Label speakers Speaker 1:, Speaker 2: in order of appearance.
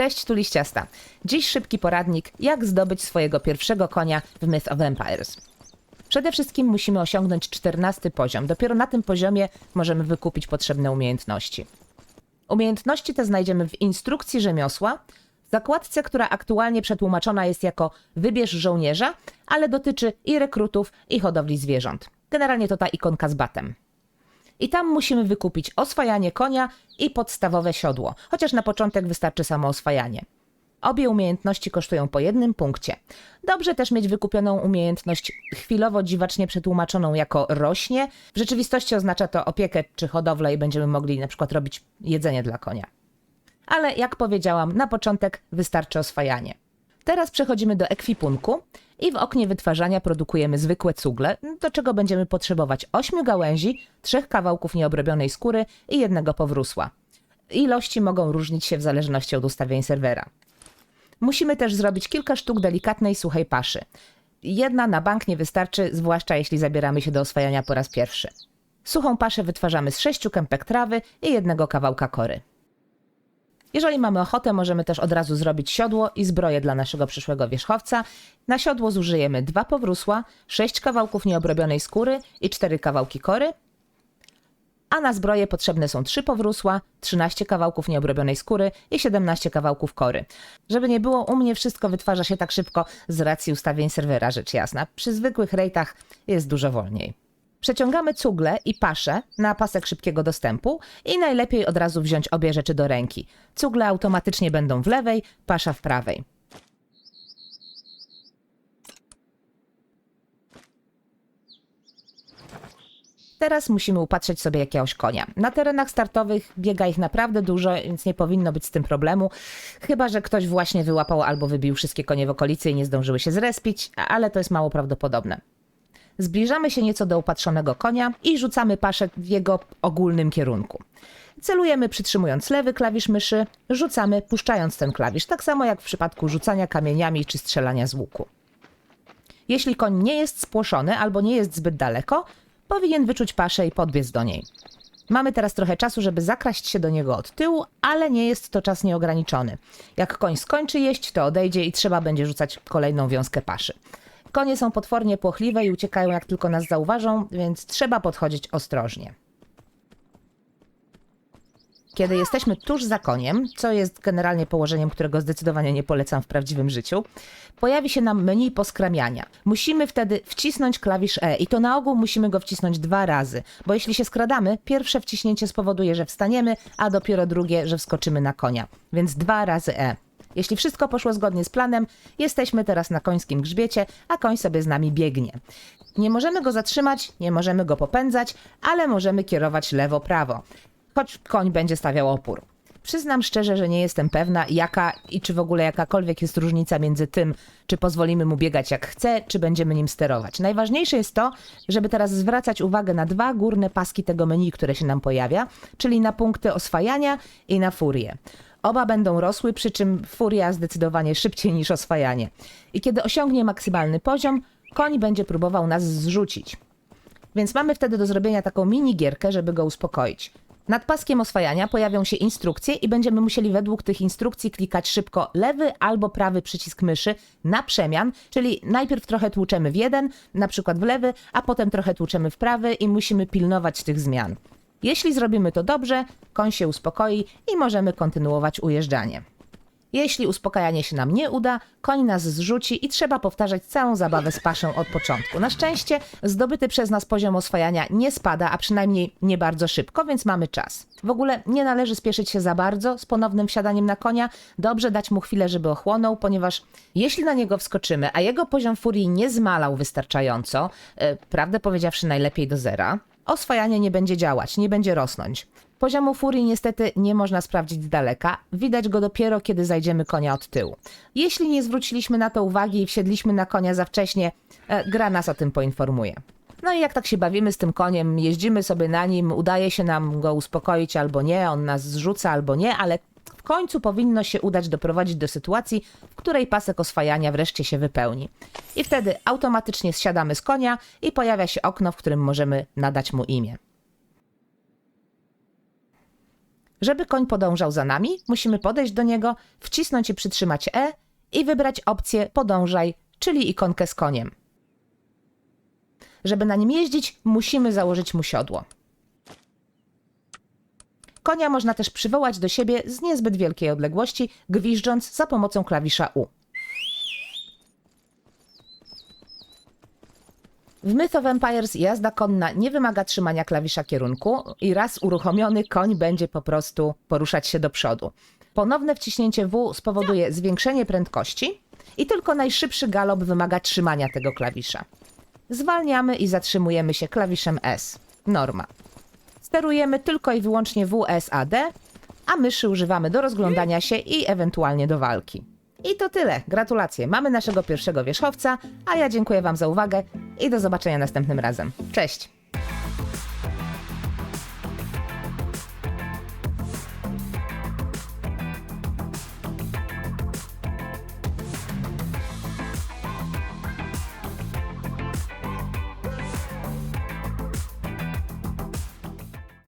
Speaker 1: Cześć, tu Liściasta. Dziś szybki poradnik, jak zdobyć swojego pierwszego konia w Myth of Empires. Przede wszystkim musimy osiągnąć 14 poziom. Dopiero na tym poziomie możemy wykupić potrzebne umiejętności. Umiejętności te znajdziemy w instrukcji rzemiosła, zakładce, która aktualnie przetłumaczona jest jako wybierz żołnierza, ale dotyczy i rekrutów, i hodowli zwierząt. Generalnie to ta ikonka z batem. I tam musimy wykupić oswajanie konia i podstawowe siodło, chociaż na początek wystarczy samo oswajanie. Obie umiejętności kosztują po jednym punkcie. Dobrze też mieć wykupioną umiejętność chwilowo dziwacznie przetłumaczoną jako rośnie. W rzeczywistości oznacza to opiekę czy hodowlę i będziemy mogli na przykład robić jedzenie dla konia. Ale jak powiedziałam, na początek wystarczy oswajanie. Teraz przechodzimy do ekwipunku i w oknie wytwarzania produkujemy zwykłe cugle, do czego będziemy potrzebować 8 gałęzi, trzech kawałków nieobrobionej skóry i jednego powrósła. Ilości mogą różnić się w zależności od ustawień serwera. Musimy też zrobić kilka sztuk delikatnej, suchej paszy. Jedna na bank nie wystarczy, zwłaszcza jeśli zabieramy się do oswajania po raz pierwszy. Suchą paszę wytwarzamy z sześciu kępek trawy i jednego kawałka kory. Jeżeli mamy ochotę, możemy też od razu zrobić siodło i zbroję dla naszego przyszłego wierzchowca. Na siodło zużyjemy dwa powrósła, sześć kawałków nieobrobionej skóry i cztery kawałki kory. A na zbroję potrzebne są trzy powrósła, 13 kawałków nieobrobionej skóry i 17 kawałków kory. Żeby nie było, u mnie wszystko wytwarza się tak szybko z racji ustawień serwera, rzecz jasna. Przy zwykłych rejtach jest dużo wolniej. Przeciągamy cugle i paszę na pasek szybkiego dostępu i najlepiej od razu wziąć obie rzeczy do ręki. Cugle automatycznie będą w lewej, pasza w prawej. Teraz musimy upatrzeć sobie jakiegoś konia. Na terenach startowych biega ich naprawdę dużo, więc nie powinno być z tym problemu. Chyba, że ktoś właśnie wyłapał albo wybił wszystkie konie w okolicy i nie zdążyły się zrespić, ale to jest mało prawdopodobne. Zbliżamy się nieco do upatrzonego konia i rzucamy paszę w jego ogólnym kierunku. Celujemy przytrzymując lewy klawisz myszy, rzucamy puszczając ten klawisz, tak samo jak w przypadku rzucania kamieniami czy strzelania z łuku. Jeśli koń nie jest spłoszony albo nie jest zbyt daleko, powinien wyczuć paszę i podbiec do niej. Mamy teraz trochę czasu, żeby zakraść się do niego od tyłu, ale nie jest to czas nieograniczony. Jak koń skończy jeść, to odejdzie i trzeba będzie rzucać kolejną wiązkę paszy. Konie są potwornie płochliwe i uciekają jak tylko nas zauważą, więc trzeba podchodzić ostrożnie. Kiedy jesteśmy tuż za koniem, co jest generalnie położeniem, którego zdecydowanie nie polecam w prawdziwym życiu, pojawi się nam menu poskramiania. Musimy wtedy wcisnąć klawisz E i to na ogół musimy go wcisnąć dwa razy, bo jeśli się skradamy, pierwsze wciśnięcie spowoduje, że wstaniemy, a dopiero drugie, że wskoczymy na konia. Więc dwa razy E. Jeśli wszystko poszło zgodnie z planem, jesteśmy teraz na końskim grzbiecie, a koń sobie z nami biegnie. Nie możemy go zatrzymać, nie możemy go popędzać, ale możemy kierować lewo-prawo, choć koń będzie stawiał opór. Przyznam szczerze, że nie jestem pewna, jaka i czy w ogóle jakakolwiek jest różnica między tym, czy pozwolimy mu biegać jak chce, czy będziemy nim sterować. Najważniejsze jest to, żeby teraz zwracać uwagę na dwa górne paski tego menu, które się nam pojawia, czyli na punkty oswajania i na furię. Oba będą rosły, przy czym furia zdecydowanie szybciej niż oswajanie. I kiedy osiągnie maksymalny poziom, koń będzie próbował nas zrzucić. Więc mamy wtedy do zrobienia taką mini gierkę, żeby go uspokoić. Nad paskiem oswajania pojawią się instrukcje i będziemy musieli według tych instrukcji klikać szybko lewy albo prawy przycisk myszy na przemian, czyli najpierw trochę tłuczemy w jeden, na przykład w lewy, a potem trochę tłuczemy w prawy i musimy pilnować tych zmian. Jeśli zrobimy to dobrze, koń się uspokoi i możemy kontynuować ujeżdżanie. Jeśli uspokajanie się nam nie uda, koń nas zrzuci i trzeba powtarzać całą zabawę z paszą od początku. Na szczęście zdobyty przez nas poziom oswajania nie spada, a przynajmniej nie bardzo szybko, więc mamy czas. W ogóle nie należy spieszyć się za bardzo z ponownym wsiadaniem na konia. Dobrze dać mu chwilę, żeby ochłonął, ponieważ jeśli na niego wskoczymy, a jego poziom furii nie zmalał wystarczająco, yy, prawdę powiedziawszy najlepiej do zera, oswajanie nie będzie działać, nie będzie rosnąć. Poziomu furii niestety nie można sprawdzić z daleka, widać go dopiero kiedy zajdziemy konia od tyłu. Jeśli nie zwróciliśmy na to uwagi i wsiedliśmy na konia za wcześnie, e, gra nas o tym poinformuje. No i jak tak się bawimy z tym koniem, jeździmy sobie na nim, udaje się nam go uspokoić albo nie, on nas zrzuca albo nie, ale w końcu powinno się udać doprowadzić do sytuacji, w której pasek oswajania wreszcie się wypełni. I wtedy automatycznie zsiadamy z konia i pojawia się okno, w którym możemy nadać mu imię. Żeby koń podążał za nami, musimy podejść do niego, wcisnąć i przytrzymać E i wybrać opcję podążaj, czyli ikonkę z koniem. Żeby na nim jeździć, musimy założyć mu siodło. Konia można też przywołać do siebie z niezbyt wielkiej odległości, gwiżdżąc za pomocą klawisza U. W Myth of Empires jazda konna nie wymaga trzymania klawisza kierunku i raz uruchomiony koń będzie po prostu poruszać się do przodu. Ponowne wciśnięcie W spowoduje zwiększenie prędkości i tylko najszybszy galop wymaga trzymania tego klawisza. Zwalniamy i zatrzymujemy się klawiszem S. Norma. Sterujemy tylko i wyłącznie WSAD, a myszy używamy do rozglądania się i ewentualnie do walki. I to tyle. Gratulacje. Mamy naszego pierwszego wierzchowca, a ja dziękuję Wam za uwagę i do zobaczenia następnym razem. Cześć!